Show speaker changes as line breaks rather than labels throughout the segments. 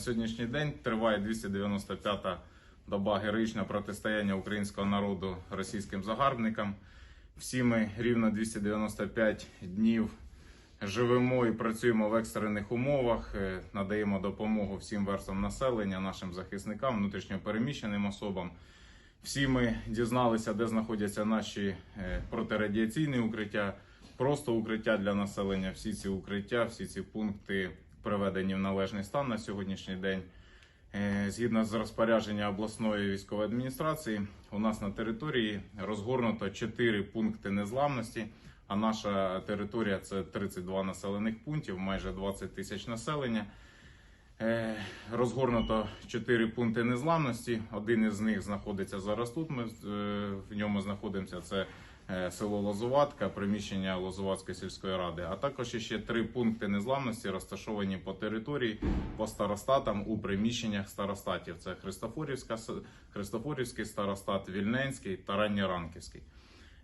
Сьогоднішній день триває 295-та доба героїчного протистояння українського народу російським загарбникам. Всі ми рівно 295 днів живемо і працюємо в екстрених умовах, е, надаємо допомогу всім верствам населення, нашим захисникам, внутрішньопереміщеним особам. Всі ми дізналися, де знаходяться наші е, протирадіаційні укриття, просто укриття для населення. Всі ці укриття, всі ці пункти приведені в належний стан на сьогоднішній день. Е, Згідно з розпорядження обласної військової адміністрації, у нас на території розгорнуто 4 пункти незламності. А наша територія це 32 населених пунктів, майже 20 тисяч населення. Е, Розгорнуто 4 пункти незламності. Один із них знаходиться зараз тут. Ми е, в ньому знаходимося. Це село Лозуватка, приміщення Лозуватської сільської ради. А також ще три пункти незламності розташовані по території по старостатам у приміщеннях старостатів. Це Христофорівська, Христофорівський старостат, Вільненський та Ранньоранківський.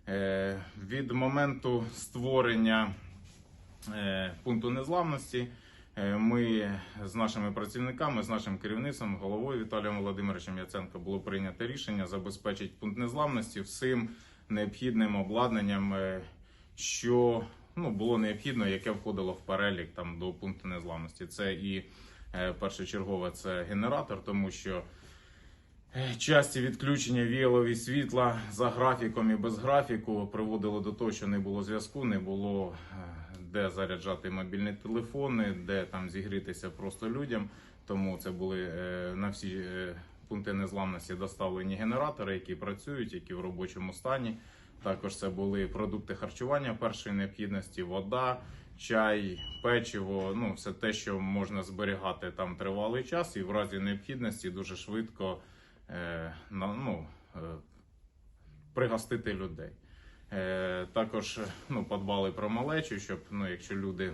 Е, Від моменту створення е, пункту незламності. Е, Ми з нашими працівниками, з нашим керівництвом, головою Віталієм Володимировичем Яценко було прийнято рішення забезпечити пункт незламності всім необхідним обладнанням, е, що ну, було необхідно, яке входило в перелік там до пункту незламності. Це і е, першочергове це генератор, тому що Е, Часті відключення віялові світла за графіком і без графіку приводило до того, що не було зв'язку, не було де заряджати мобільні телефони, де там зігрітися просто людям. Тому це були е, на всі е, пункти незламності доставлені генератори, які працюють, які в робочому стані. Також це були продукти харчування першої необхідності, вода, чай, печиво. Ну все те, що можна зберігати там тривалий час, і в разі необхідності дуже швидко е, ну, е, пригостити людей. Е, також ну, подбали про малечу, щоб ну, якщо люди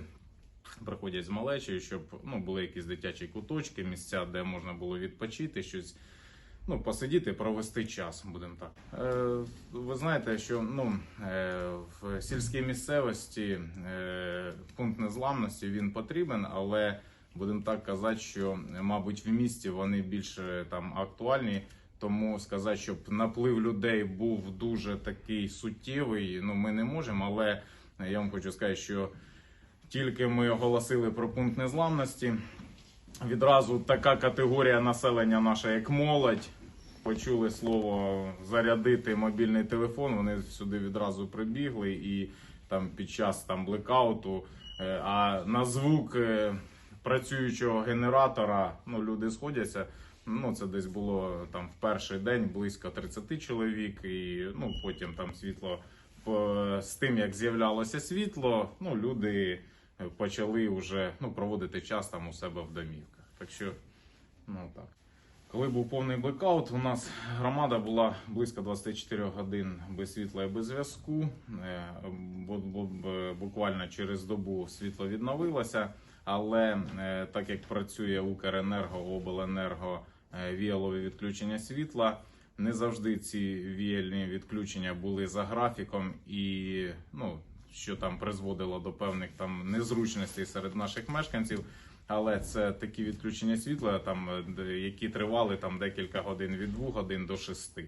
приходять з малечею, щоб ну, були якісь дитячі куточки, місця, де можна було відпочити, щось ну, посидіти, провести час, будемо так. Е, ви знаєте, що ну, е, в сільській місцевості е, пункт незламності він потрібен, але будемо так казати, що мабуть в місті вони більше там актуальні. Тому сказати, щоб наплив людей був дуже такий суттєвий, ну ми не можемо. Але я вам хочу сказати, що тільки ми оголосили про пункт незламності, відразу така категорія населення наша, як молодь, почули слово зарядити мобільний телефон. Вони сюди відразу прибігли і там під час там блекауту. е, А на звук е, працюючого генератора ну, люди сходяться. Ну, це десь було там в перший день близько 30 чоловік, і ну потім там світло з тим, як з'являлося світло, ну люди почали вже ну, проводити час там у себе в домівках. Так що, ну так. Коли був повний блекаут, у нас громада була близько 24 годин без світла і без зв'язку. Е, бу- бу- Буквально через добу світло відновилося. Але е, так як працює Укренерго, Обленерго, е, віялові відключення світла, не завжди ці віяльні відключення були за графіком, і ну що там призводило до певних там незручностей серед наших мешканців. Але це такі відключення світла, там які тривали там декілька годин від 2 годин до 6.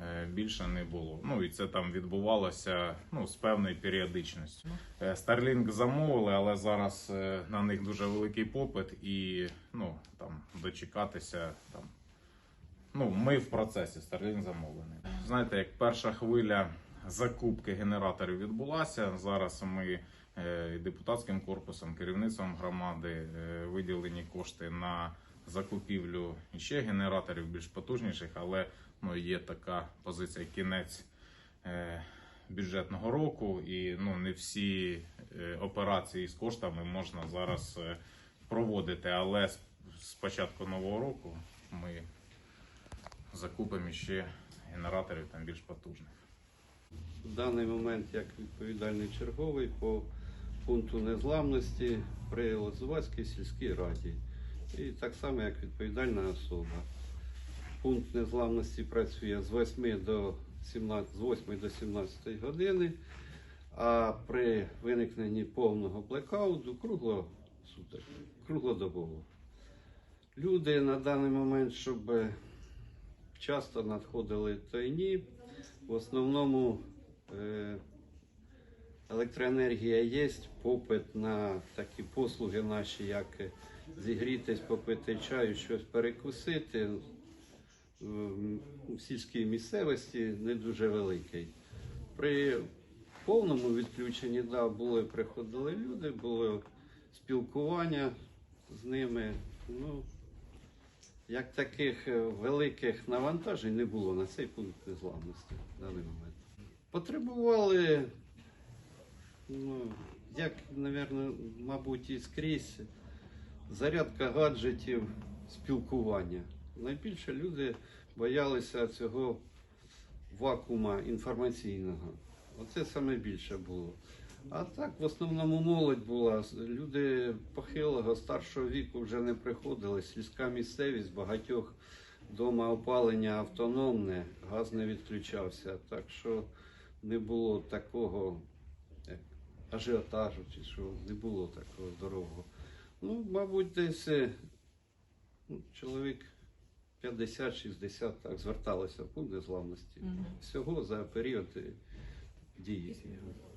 Е, Більше не було. Ну і це там відбувалося ну, з певною періодичністю. Е, Starlink замовили, але зараз е, на них дуже великий попит, і ну там дочекатися там. Ну, ми в процесі Starlink замовлений. Знаєте, як перша хвиля закупки генераторів відбулася. Зараз ми е, депутатським корпусом, керівництвом громади е, виділені кошти на закупівлю ще генераторів більш потужніших, але ну, є така позиція кінець е, бюджетного року, і ну, не всі операції з коштами можна зараз проводити. Але з початку нового року ми закупимо ще генераторів там більш потужних.
В даний момент як відповідальний черговий по пункту незламності при Лозувацькій сільській раді. І так само як відповідальна особа. Пункт незламності працює з 8 до 17, з 8 до 17 години, а при виникненні повного блекауту кругло, круглодобово. Люди на даний момент, щоб часто надходили тайні, в основному електроенергія є, попит на такі послуги наші, як е, зігрітись, попити чаю, щось перекусити. В сільській місцевості не дуже великий. При повному відключенні да, були, приходили люди, було спілкування з ними. Ну, як таких е, великих навантажень не було на цей пункт незламності в даний момент. Потребували, ну, як, напевно, мабуть, і скрізь, зарядка гаджетів, спілкування. Найбільше люди боялися цього вакуума інформаційного. Оце саме більше було. А так, в основному молодь була. Люди похилого, старшого віку вже не приходили. Сільська місцевість, багатьох дома опалення автономне, газ не відключався. Так що не було такого як, ажіотажу, чи що не було такого здорового. Ну, мабуть, десь е, ну, чоловік 50-60 так зверталося в пункт незламності.
Мгм.
Всього за період е, дії.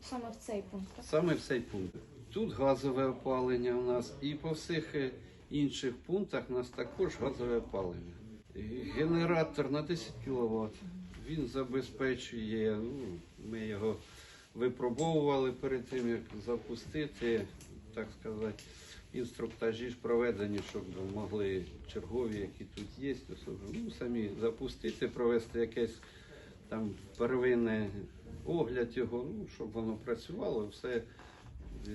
Саме в цей пункт. так?
Саме в цей пункт. Тут газове опалення у нас і по всіх е, інших пунктах у нас також газове опалення. І Генератор на 10 кВт. Він забезпечує, ну, ми його випробовували перед тим, як запустити, так сказати, інструктажі ж проведені, щоб могли чергові, які тут є, ну, самі запустити, провести якесь там первинне огляд його, ну, щоб воно працювало, все. Е,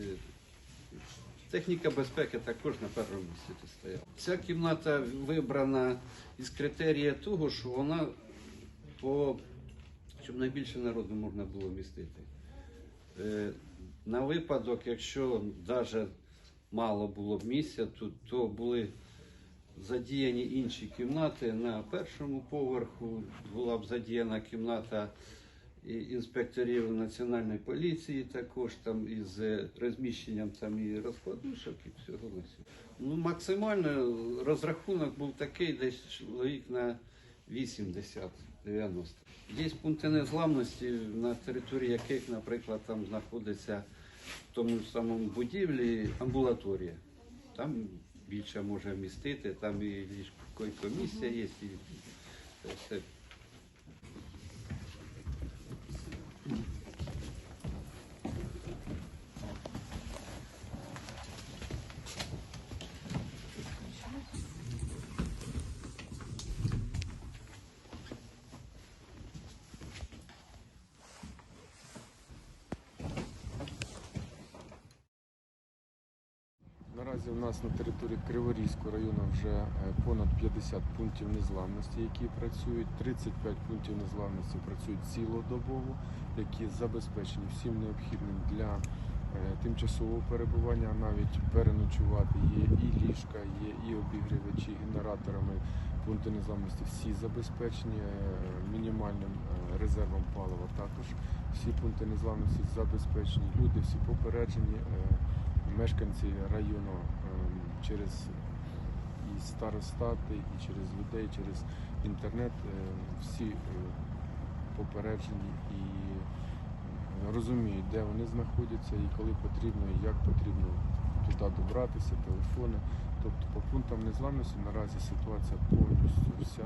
Техніка безпеки також на першому місці стояла. Ця кімната вибрана із критерія того, що вона по щоб найбільше народу можна було містити. Е, На випадок, якщо навіть мало було б місця, тут, то були задіяні інші кімнати. На першому поверху була б задіяна кімната інспекторів національної поліції, також там із е, розміщенням там і розкладушок, і всього на. Ну, максимально розрахунок був такий, десь чоловік на 80-90. Є пункти незламності, на території яких, наприклад, там знаходиться в тому самому будівлі амбулаторія. Там більше може вмістити, там і ліжко комісія є, і все
Наразі у нас на території Криворізького району вже е, понад 50 пунктів незламності, які працюють. 35 пунктів незламності працюють цілодобово, які забезпечені всім необхідним для е, тимчасового перебування, навіть переночувати. Є і ліжка, є і обігрівачі генераторами. Пункти незламності всі забезпечені е, мінімальним резервом палива. Також всі пункти незламності забезпечені. Люди всі попереджені. Мешканці району ем, через і старостати, і через людей, через інтернет е, всі е, попереджені і е, розуміють, де вони знаходяться і коли потрібно, і як потрібно туди добратися, телефони. Тобто по пунктам незламності наразі ситуація повністю вся